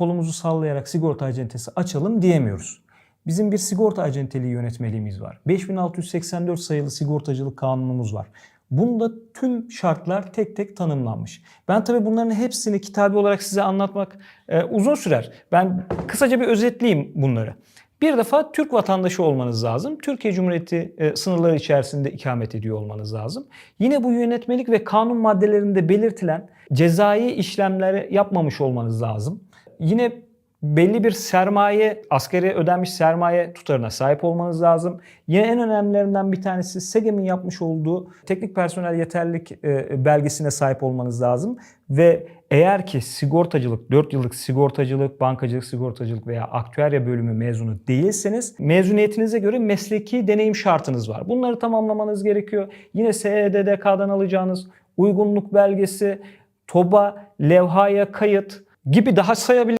kolumuzu sallayarak sigorta acentesi açalım diyemiyoruz. Bizim bir sigorta acenteliği yönetmeliğimiz var. 5684 sayılı sigortacılık kanunumuz var. Bunda tüm şartlar tek tek tanımlanmış. Ben tabii bunların hepsini kitabi olarak size anlatmak e, uzun sürer. Ben kısaca bir özetleyeyim bunları. Bir defa Türk vatandaşı olmanız lazım. Türkiye Cumhuriyeti e, sınırları içerisinde ikamet ediyor olmanız lazım. Yine bu yönetmelik ve kanun maddelerinde belirtilen cezai işlemleri yapmamış olmanız lazım. Yine belli bir sermaye, askeri ödenmiş sermaye tutarına sahip olmanız lazım. Yine en önemlilerinden bir tanesi SEGEM'in yapmış olduğu teknik personel yeterlilik e, belgesine sahip olmanız lazım. Ve eğer ki sigortacılık, 4 yıllık sigortacılık, bankacılık, sigortacılık veya aktüerya bölümü mezunu değilseniz mezuniyetinize göre mesleki deneyim şartınız var. Bunları tamamlamanız gerekiyor. Yine SEDDK'dan alacağınız uygunluk belgesi, TOBA, levhaya kayıt gibi daha sayabilirim.